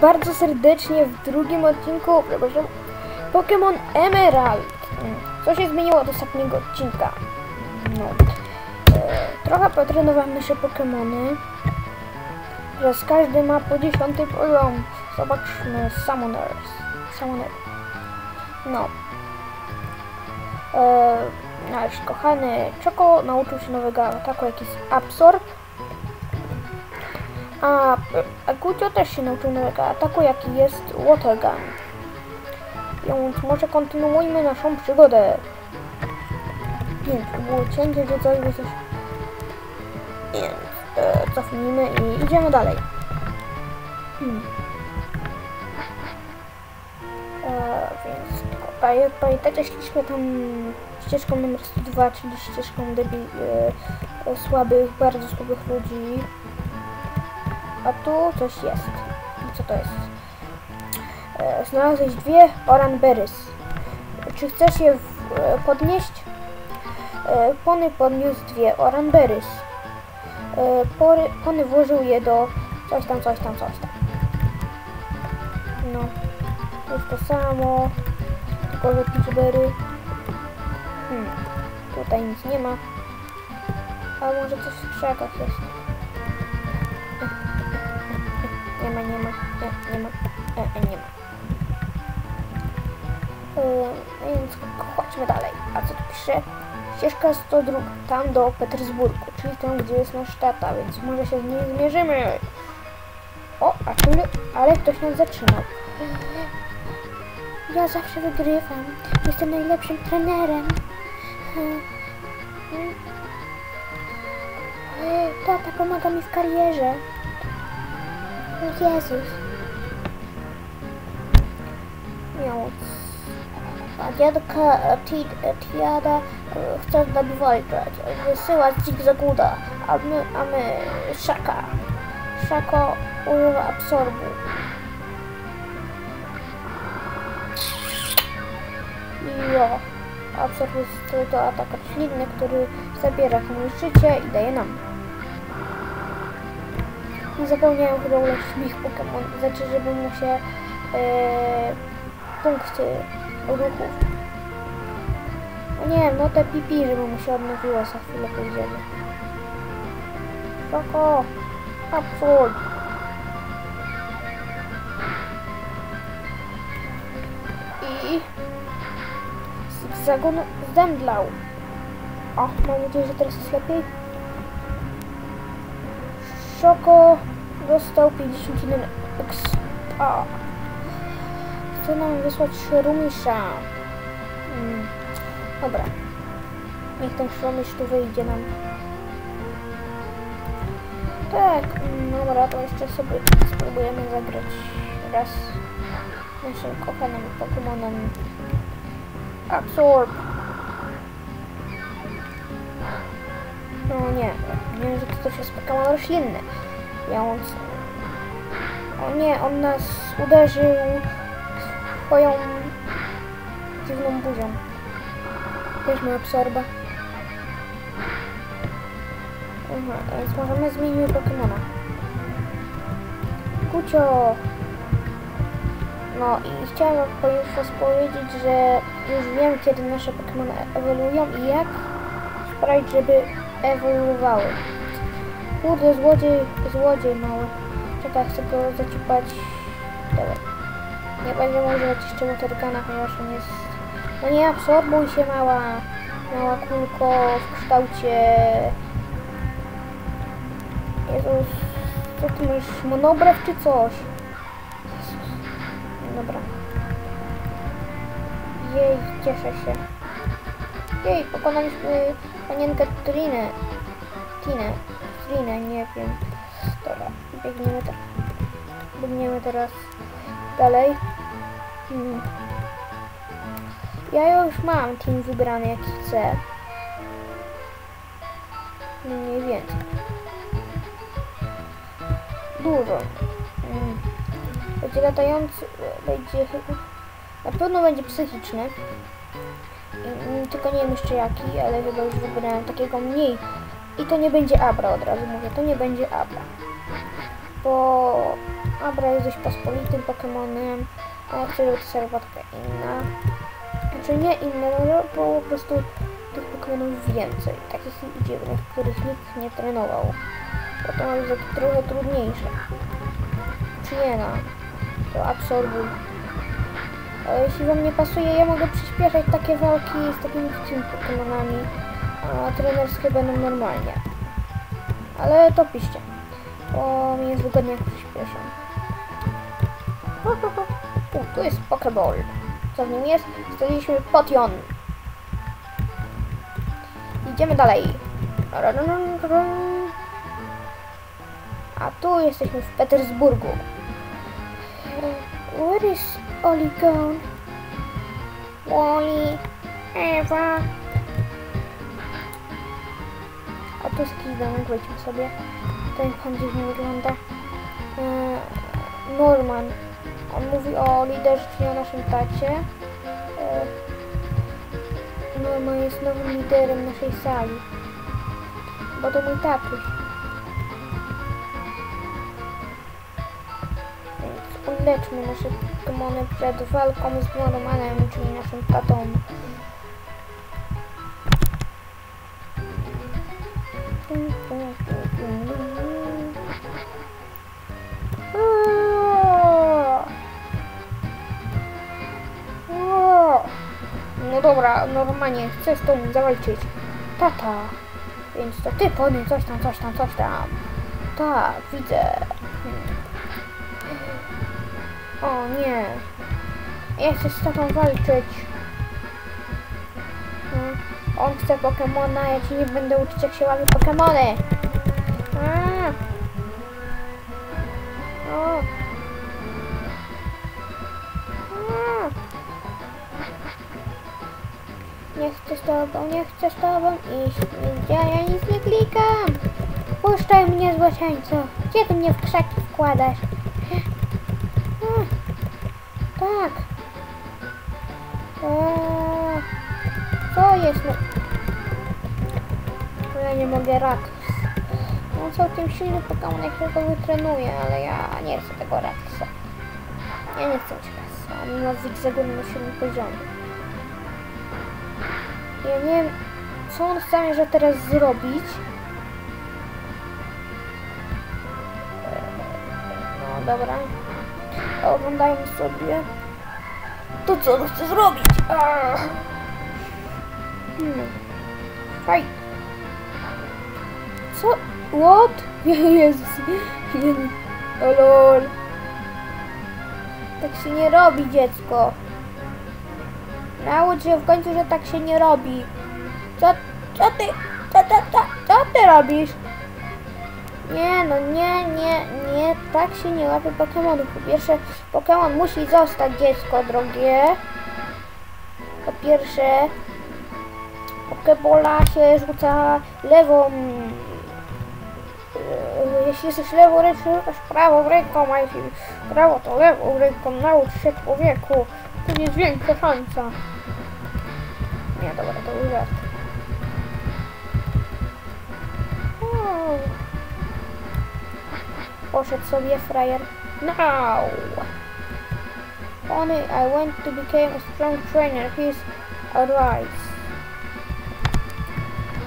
Bardzo serdecznie w drugim odcinku, przepraszam, Pokémon Emerald. Mm, Co się zmieniło od ostatniego odcinka? No, e, trochę potrenowałem nasze Pokémony. Teraz każdy ma po 10 poziom. Zobaczmy Summoners. Summoner. No. E, nasz kochany Czoko nauczył się nowego ataku, jaki jest Absorb. A, Gucio też się nauczył nowego ataku, jaki jest Water Gun. Więc może kontynuujmy naszą przygodę. Więc było cięcie, że coś coś... Więc e, cofnijmy i idziemy dalej. Hmm. E, więc tylko pamię- pamiętacie, szliśmy tam ścieżką numer 102, czyli ścieżką debil, e, słabych, bardzo słabych ludzi. A tu coś jest. Co to jest? E, znalazłeś dwie oranberries. Czy chcesz je w, e, podnieść? E, Pony podniósł dwie oranberries. E, pory, Pony włożył je do coś tam, coś tam, coś tam. No. Jest to samo. Tylko, że pitchberry. Hmm. Tutaj nic nie ma. A może coś w krzakach jest. Nie ma, nie ma, nie, nie ma, e, e, nie ma. Yy, więc chodźmy dalej. A co tu pisze? Ścieżka 102, tam do Petersburgu, czyli tam, gdzie jest nasz tata, więc może się z nim zmierzymy. O, a tu, ale ktoś nas zatrzymał. Ja zawsze wygrywam. Jestem najlepszym trenerem. Tata pomaga mi w karierze. Jezus. Więc... A dziadka e, e, Tiada e, chce z nami walczyć. Wysyła Zigzaguda, a my, a my Szaka. Szako używa absorbu. Jo. Absorb jest to atak roślinny, który zabiera komuś życie i daje nam. Nie zapomniałem chyba ulepszyć ich Pokémon, znaczy, żeby mu się e, punkty ruchów. No nie wiem, no te pipi, żeby mu się odnowiło, za chwilę pójdziemy. Szoko! Absurd! I... Zagon zdemdlał. O, mam nadzieję, że teraz jest lepiej. Szoko dostał 51 expa. Chce nam wysłać Rumisza. Mm. Dobra. Niech ten Rumisz tu wyjdzie nam. Tak, mm, dobra, to jeszcze sobie spróbujemy zagrać raz naszym kochanym Pokémonem Absorb. No nie, wiem, że to też jest Pokémon roślinny. Więc... O nie, on nas uderzył swoją dziwną buzią. Weźmy absorba. Aha, więc możemy zmienić Pokemona. Kucio! No i chciałem już powiedzieć, że już wiem kiedy nasze Pokémony ewoluują i jak sprawić, żeby ewoluowały. Kurde, złodziej, złodziej mały. Czekaj, chcę go zaciupać. Dobra. Nie będziemy używać jeszcze Watergana, ponieważ on jest... No nie absorbuj się mała, mała kulko w kształcie... Jezus, co ty masz, monobrew czy coś? Dobra. Jej, cieszę się. Jej, pokonaliśmy panienkę Trinę. Tinę. Trinę, nie wiem. Dobra, biegniemy, te, biegniemy teraz dalej. Hmm. Ja już mam team wybrany jaki chcę. Mniej więcej. Dużo. Hmm. Będzie latający, będzie chyba... Na pewno będzie psychiczny. Mm, Tylko nie wiem jeszcze jaki, ale chyba już wybrałem takiego mniej. I to nie będzie Abra od razu mówię, to nie będzie Abra. Bo Abra jest dość pospolitym Pokemonem, a to serwatka inna. Znaczy nie inna, no bo po prostu tych Pokemonów więcej, takich dziwnych, których nikt nie trenował. Bo to ma trochę trudniejsze. Czy nie no? To absorbuj. Jeśli wam nie pasuje, ja mogę przyspieszać takie walki z takimi wcimi Pokemonami, a trenerskie będą normalnie. Ale to piszcie, bo mi jest wygodnie jak przyspieszam. U, tu jest Pokeball. Co w nim jest? Staliśmy Potion. Idziemy dalej. A tu jesteśmy w Petersburgu. Where is Oli gone? Wally, Ewa. A tu jest wejdźmy sobie. Ten pan dziwnie wygląda. E, Norman. On mówi o liderze, czyli o naszym tacie. E, Norman jest nowym liderem naszej sali. Bo to mój tatuś. Więc uleczmy nasze Pokemony przed walką z Normanem, czyli naszym tatą. No dobra, normalnie, chcę z tobą zawalczyć. Tata. Więc to ty pony, coś tam, coś tam, coś tam. Tak, widzę. O nie. Ja chcę z tatą walczyć. Hmm. On chce Pokemona, ja ci nie będę uczyć jak się łapie Pokemony. Nie chcę z tobą, nie chcę z tobą iść nigdzie, ja nic nie klikam. Puszczaj mnie, złoczyńco. Gdzie ty mnie w krzaki wkładasz? A. Tak. Eee. Co jest no? Ja nie mogę Ratus. On całkiem silny Pokémon, jak ja go wytrenuję, ale ja nie chcę tego Ratusa. Ja nie chcę Ratusa. On ma zigzagu na silnym poziomie. Ja nie wiem, co on zamierza teraz zrobić. No dobra. Oglądajmy sobie. To co on chce zrobić? Arr. Hmm. Co? What? Jezus. O lol. Tak się nie robi, dziecko. Naucz się w końcu, że tak się nie robi. Co, co ty, co, co, co, co ty robisz? Nie, no nie, nie, nie, tak się nie łapie Pokemonów. Po pierwsze, Pokemon musi zostać dziecko drogie. Po pierwsze, Pokebola się rzuca lewą. e, Jeśli jesteś lewą ręką, to prawą ręką, a jeśli prawo, to lewą ręką. Naucz się człowieku. To jest większa szansa. Nie, dobra, to był żart. O. Poszedł sobie frajer. Now! Only I want to become a strong trainer. He's advice.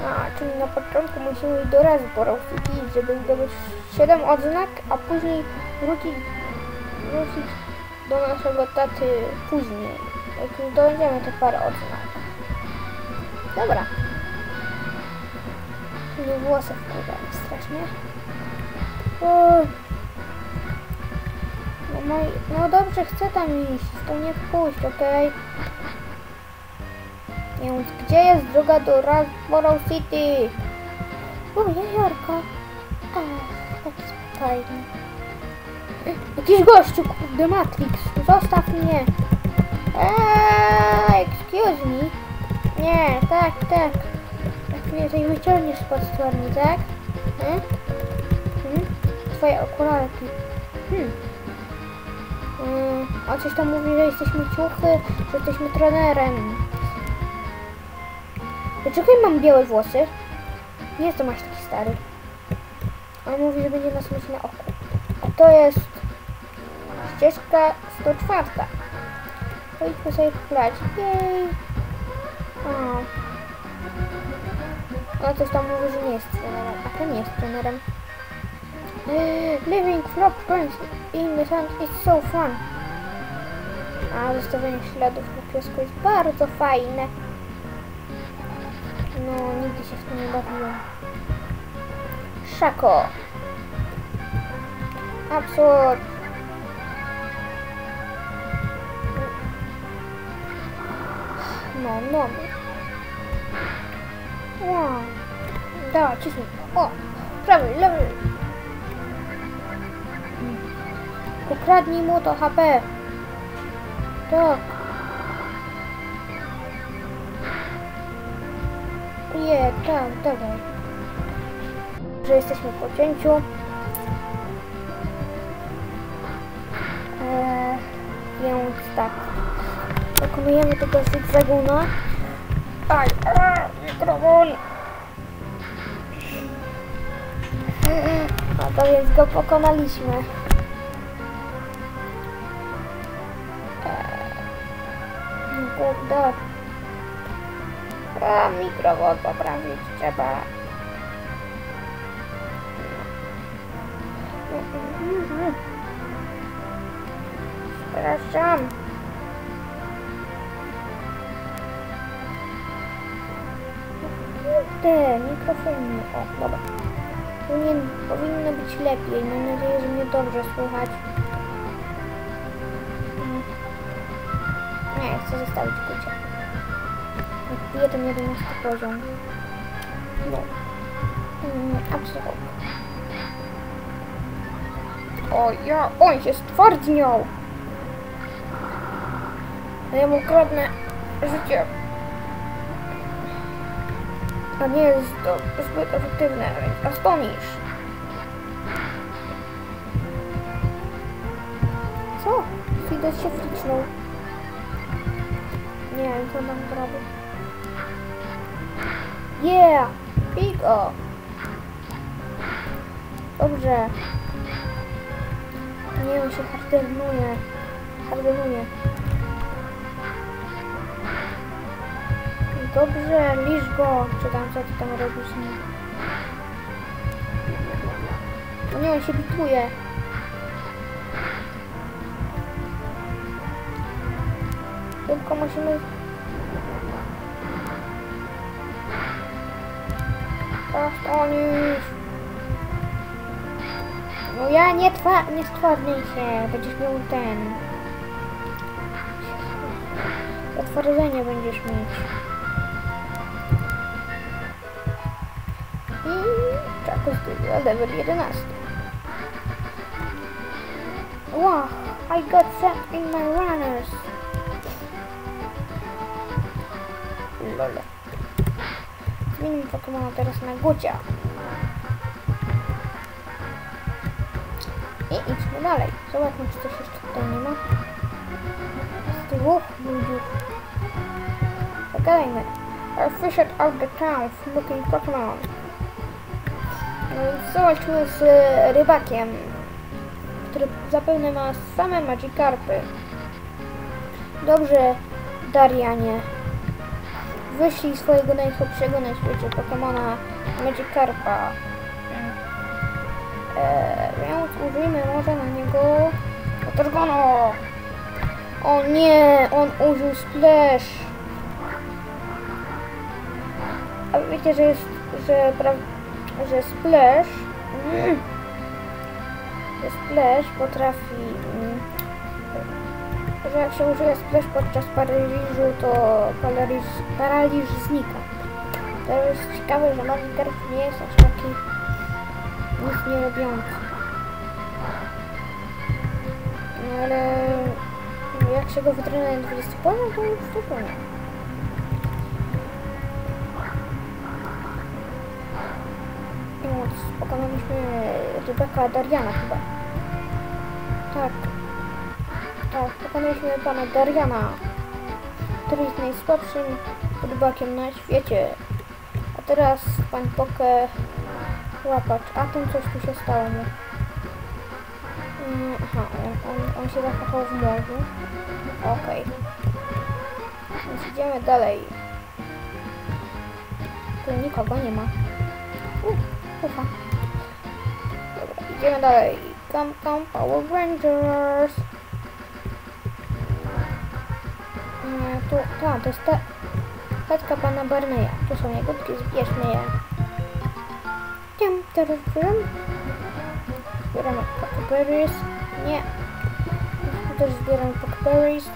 A, czyli na początku musimy iść do Rasborough City, żeby zdobyć 7 odznak, a później wrócić, wrócić do naszego taty później. Jak zdobędziemy te parę odznak. Dobra. Nie włosy wpływają strasznie. No, moi, no dobrze, chcę tam iść, to nie wpuść, okej? Więc gdzie jest droga do Rasborough City? O, jeziorko. Ach, taki spokojny. Jakiś gościu, kurde, Matrix, zostaw mnie. Eee, excuse me. Nie, tak, tak. Jak mnie tutaj wyciągniesz spod stworni, tak? Hmm? Twoje okularki. Hmm. Hmm. Coś tam mówi, że jesteśmy ciuchy, że jesteśmy trenerem. Dlaczego mam białe włosy? Nie jestem aż taki stary. On mówi, że będzie nas mieć na oku. A to jest ścieżka 104. Pojdźmy sobie plać. Jej! O. Coś tam mówi, że nie jest trenerem, a nie jest trenerem. Living footprints in the sand is so fun. A zostawienie śladów na piesku jest bardzo fajne. No, nigdy się w to nie bawiłem. Szako. Absurd. No, no. Wow. Dawaj, ciśnij. O, prawy, lewy. Ukradnij mu to HP. Tak. Je, tak, dawaj. Że jesteśmy po cięciu. Eee, więc tak. Dokonujemy tego zygzaguna. Aj, a, mikrofon! A to więc go pokonaliśmy. Kurde. A, mikrofon poprawić trzeba. Przepraszam. Kurde, mikrofon. O, dobra. Powinno być lepiej. Mam nadzieję, że mnie dobrze słychać. Nie, chcę zostawić kucie. Jak piję ten 11 poziom. No. Mm, absolutnie. O, ja, on się stwardniał. A ja mu kradnę życie. A nie jest to zbyt efektywne, więc astonisz. Co? Fides się fricznął. Nie wiem, co zrobić. Yeah! Pigo! Dobrze. Nie, on się hardernuje. Hardernuje. Dobrze, lisz go. Czy tam co ty tam robisz? Nie. No nie, on się bituje. Tylko musimy... Zastonisz. No ja nie twa... nie stwardnij się. Będziesz miał ten... Zatwardzenie będziesz mieć. I czako studia level 11. Wow, I got sent in my runners. Lol. Zmienimy Pokemona teraz na Gucia. I idźmy dalej. Zobaczmy, czy coś jeszcze tutaj nie ma. Z dwóch ludzi. Zagadajmy. I fished out the town looking Pokemon. No zobaczmy z e, rybakiem, który zapewne ma same Magikarpy. Dobrze, Darianie. Wyślij swojego najsłabszego na świecie Pokemona Magikarpa. Eee, więc użyjmy może na niego Otorgono. O nie, on użył Splash. A wiecie, że jest, że, pra, że Splash, mm, że Splash potrafi, że jak się użyje Splash podczas paraliżu, to paraliż, paraliż znika. To jest ciekawe, że Magikarp nie jest aż taki nic nie robiący. No ale jak się go wytrenuje na 20 poziom, to już zupełnie. No, pokonaliśmy Rebeka Dariana chyba. Tak. Pokonaliśmy pana Dariana, który jest najsłabszym rybakiem na świecie. A teraz pan Poke łapacz. A tym coś tu się stało mu. Mm, Aha, on, on, on się zakochał w morzu. Okej. Więc idziemy dalej. Tu nikogo nie ma. U, ufa. Dobra, idziemy dalej. Come, come, Power Rangers. Tu, ta, to jest ta chatka pana Barneya. Tu są jagódki, zbierzmy je. Tiam, teraz tiam. Zbieramy Pokeberries. Nie. Tu też zbieramy Pokeberries.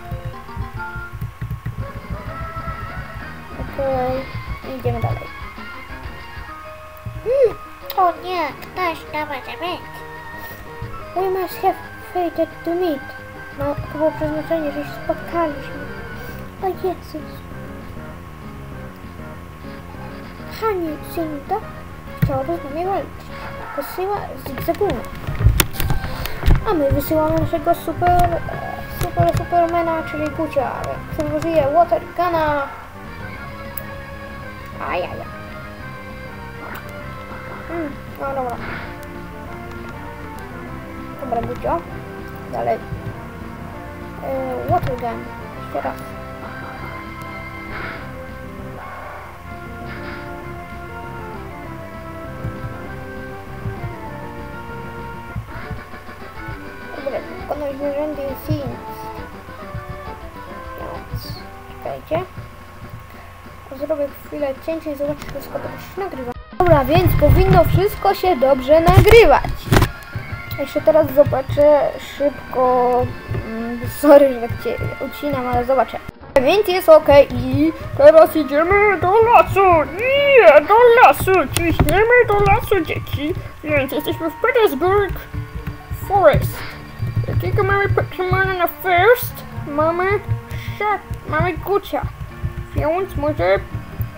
Okej. I Idziemy dalej. Hmm. O nie, ktoś to może być. We must have fated to meet. No, to było przeznaczenie, że się spotkaliśmy. O Jezus. Hani Sinta chciałaby z nami walczyć. Wysyła zigzaguna. A my wysyłamy naszego super, e, super, supermana, czyli Gucia, który użyje water guna. Ajaja. Hmm, no dobra. Dobra, Gucio. Dalej. Yy, water gun. Jeszcze raz. Wykonaliśmy rzędy scenes. Więc, czekajcie. Zrobię chwilę cięcie i zobaczę, czy wszystko dobrze się nagrywa. Dobra, więc powinno wszystko się dobrze nagrywać. Jeszcze teraz zobaczę szybko. mm, Sorry, że tak cię ucinam, ale zobaczę. Więc jest ok i teraz idziemy do lasu. Nie, do lasu. Ciśniemy do lasu, dzieci. Więc jesteśmy w Petersburg Forest. Jakiego mamy Pokemona na first? Mamy Shaq, mamy Gucia. Więc może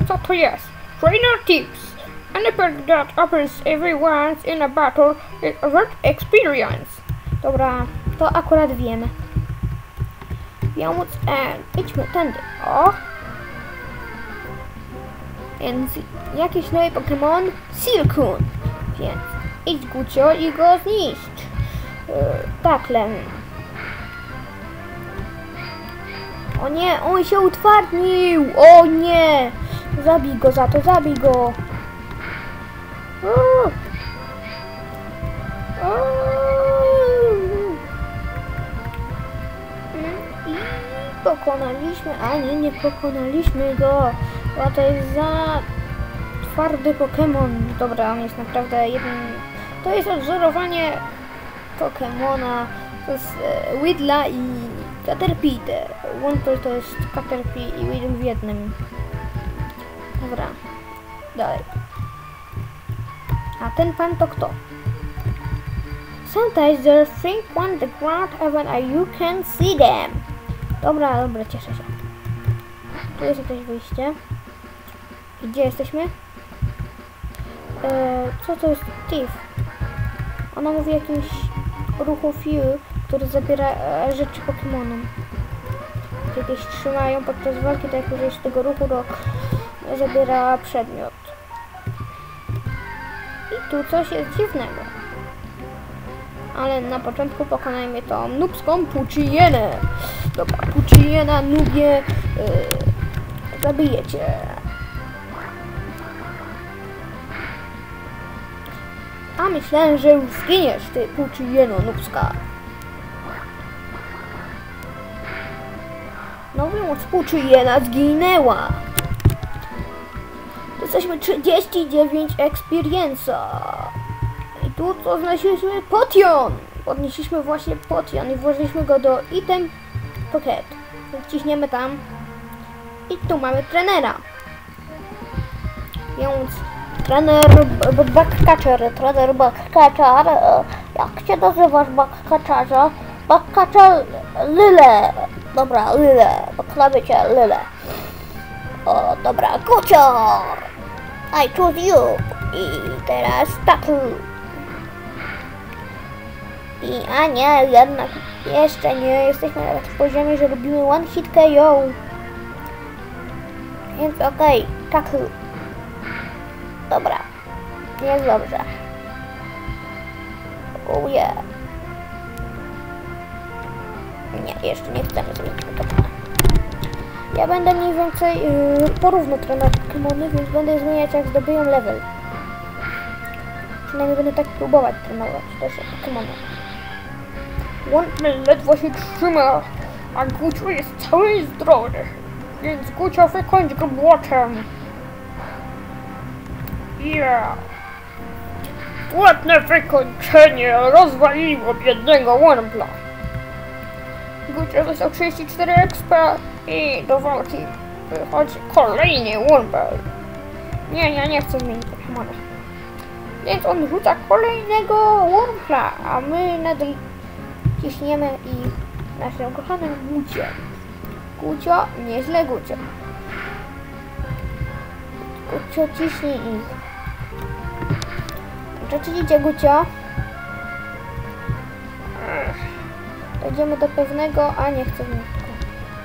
co to jest? Trainer tips. Any perk that opens every in a battle is a rare experience. Dobra, to akurat wiemy. Więc e, idźmy tędy. O! Więc jakiś nowy Pokémon? Silcoon. Więc idź Gucio i go zniszcz. E, tak, Lem. O nie, on się utwardnił! O nie! Zabij go za to, zabij go! I pokonaliśmy, a nie, nie pokonaliśmy go, bo to jest za twardy Pokémon. Dobra, on jest naprawdę jeden, to jest odwzorowanie Pokémona, to jest e, Widla i Caterpie. Wonpel to jest Caterpie i Widl w jednym. Dobra, dalej. A ten pan to kto? Sometimes they think on the ground even you can see them. Dobra, dobra, cieszę się. Tu jest jakieś wyjście. Gdzie jesteśmy? E, co to jest Thief? Ona mówi jakimś ruchu Few, który zabiera e, rzeczy Pokémonom. Jakieś trzymają podczas walki, tak jak użyjesz tego ruchu, to zabiera przedmiot. I tu coś jest dziwnego. Ale na początku pokonajmy tą nubską Puchienę. Dobra, Puchiena, nubie, yy, zabijecie. A myślałem, że już zginiesz, ty Puchieno nubska. No więc Puchiena zginęła. Jesteśmy 39 experience'a. I tu co znaleźliśmy? Potion! Podnieśliśmy właśnie potion i włożyliśmy go do item pocket. Więc ciśniemy tam. I tu mamy trenera. Więc trener backcatcher, trener backcatcher. Jak się nazywasz backcatcherze? Backcatcher Lyle. Dobra, Lyle. Poklamy cię Lyle. O, dobra, kucior! I choose you! I teraz taku. I, a nie, jednak jeszcze nie jesteśmy na takim poziomie, że robimy one hit KO. Więc okej, taku. Dobra, jest dobrze. Oh yeah. Nie, jeszcze nie chcemy zmienić Pokemona. Ja będę mniej więcej yy, porówno trenować Pokemony, więc będę zmieniać jak zdobyją level. Przynajmniej będę tak próbować trenować też Pokemony. Łączny ledwo się trzyma, a Gucio jest cały zdrowy. Więc Gucio wykończ go błotem. Yeah. Ładne wykończenie rozwaliło biednego Warbla. Gucio dostał 34 expa i do walki wychodzi kolejny Warbel. Nie, ja nie chcę zmienić Pokemona. Więc on rzuca kolejnego Warbla, a my nadal ciśniemy i naszym kochanym Gucio. Gucio, nieźle Gucio. Gucio ciśnie ich. Rzeczywiście Gucio. Dojdziemy do pewnego, a nie chcę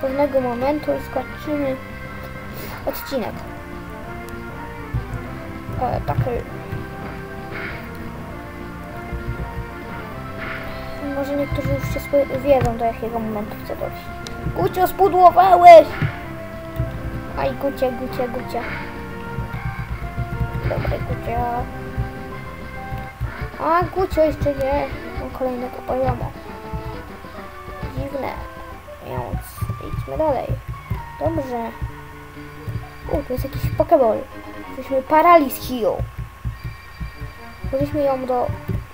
pewnego momentu i skończymy odcinek. E, taki Może niektórzy już się wiedzą, do jakiego momentu chcę dojść. Gucio, spudłowałeś! Aj, Gucia, Gucia, Gucia. Dobra, Gucia. A, Gucio jeszcze nie. Mam kolejnego poziomu. Dziwne. Więc idźmy dalej. Dobrze. U, tu jest jakiś Pokeball. Jesteśmy Paralyz Heal. Weźmy ją do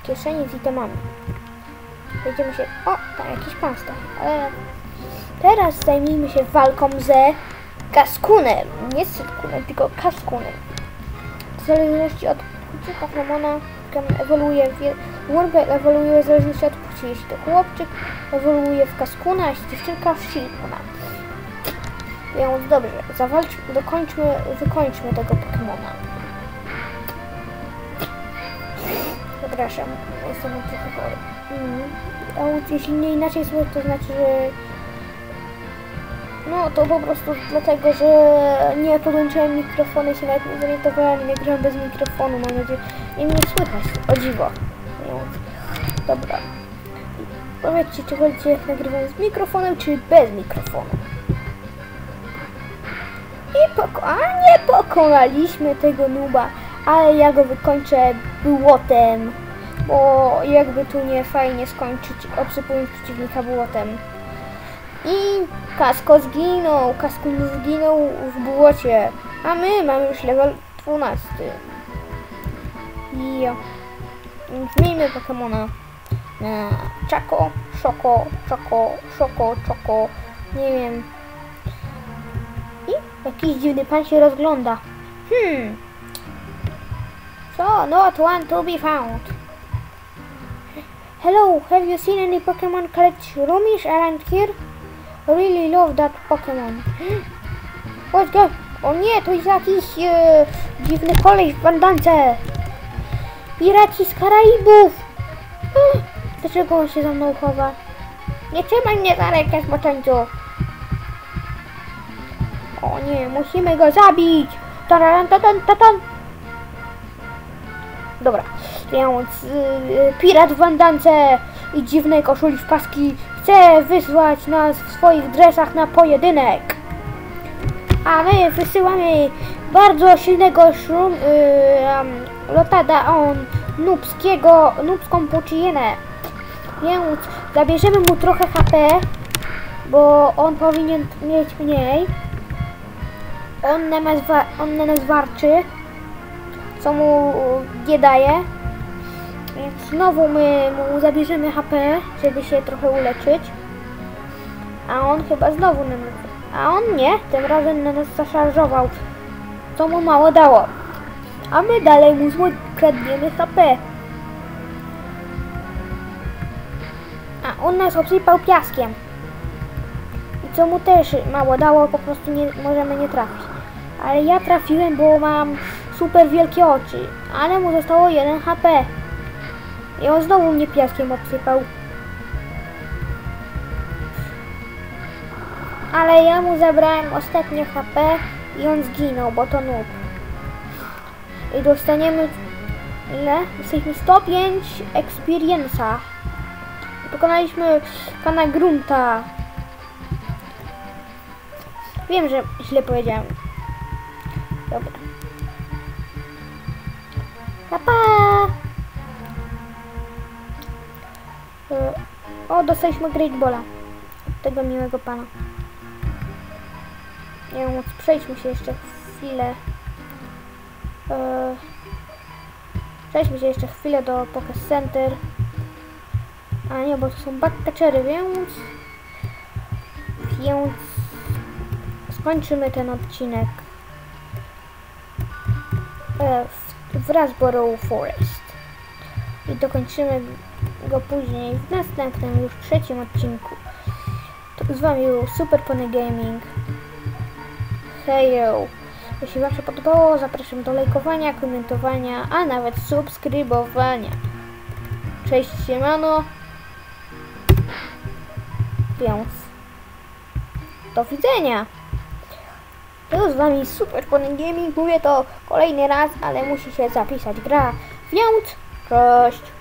kieszeni z itemami. Będziemy się... O, tam jakiś pan stoi. Ale teraz zajmijmy się walką ze Kaskunem. Nie z tylko Kaskunem. W zależności od płci Pokemona Pokémon ewoluuje w... Warbel ewoluuje w zależności od płci. Jeśli to chłopczyk, ewoluuje w Kaskuna, jeśli dziewczynka w Silkuna. Więc dobrze, zawalcz, dokończmy, wykończmy tego Pokemona. Przepraszam, jestem trochę chory. Mm. A jeśli nie inaczej słychać, to znaczy, że... No, to po prostu dlatego, że nie podłączyłem mikrofonu i się nawet nie zorientowałem, nie grałem bez mikrofonu, mam nadzieję, i mnie słychać, o dziwo. No, dobra. Powiedzcie, czy wolicie jak nagrywam z mikrofonem, czy bez mikrofonu? I poko- a nie pokonaliśmy tego nuba, ale ja go wykończę błotem, bo jakby tu nie fajnie skończyć obsypując przeciwnika błotem. I Kasko zginął, Kasko zginął w błocie, a my mamy już level 12. I zmieńmy Pokemona na Czako, Szoko, Czoko, Szoko, Czoko, nie wiem. I jakiś dziwny pan się rozgląda. Hmm. So, not one to be found. Hello, have you seen any Pokemon collect roomies around here? Really love that Pokemon. What's go? O nie, to jest jakiś e, dziwny koleś w bandance. Piraci z Karaibów. Dlaczego on się za mną chowa? Nie trzymaj mnie za rękę, zboczeńcu. O nie, musimy go zabić. Tararan, tatan, tatan. Dobra, więc y, pirat w bandance i dziwnej koszuli w paski chce wysłać nas w swoich dresach na pojedynek. A my wysyłamy bardzo silnego szrum, y, um, lotada on nubskiego, nubską puczynę. Więc zabierzemy mu trochę HP, bo on powinien mieć mniej. On na nas, on na nas warczy, co mu nie daje. Znowu my mu zabierzemy HP, żeby się trochę uleczyć. A on chyba znowu na nas... A on nie, tym razem na nas zaszarżował, co mu mało dało. A my dalej mu kradniemy HP. A on nas obsypał piaskiem. I co mu też mało dało, po prostu nie możemy nie trafić. Ale ja trafiłem, bo mam super wielkie oczy. Ale mu zostało 1 HP. I on znowu mnie piaskiem obsypał. Ale ja mu zabrałem ostatnie HP i on zginął, bo to noob. I dostaniemy ile? Jesteśmy 105 experience'a. Pokonaliśmy pana Grunta. Wiem, że źle powiedziałem. Dobra. Pa, pa! O, dostaliśmy Great Balla. Tego miłego pana. Nie wiem, przejdźmy się jeszcze chwilę. E, Przejdźmy się jeszcze chwilę do Poké Center. A nie, bo to są backcatchery, więc... Więc... Skończymy ten odcinek e, w, w Forest. I dokończymy go później w następnym, już trzecim odcinku. To z Wami był Super Pony Gaming. Jeśli Wam się podobało, zapraszam do lajkowania, komentowania, a nawet subskrybowania. Cześć, siemano! Więc do widzenia! To z Wami Super Pony Gaming. Mówię to kolejny raz, ale musi się zapisać gra. Więc cześć!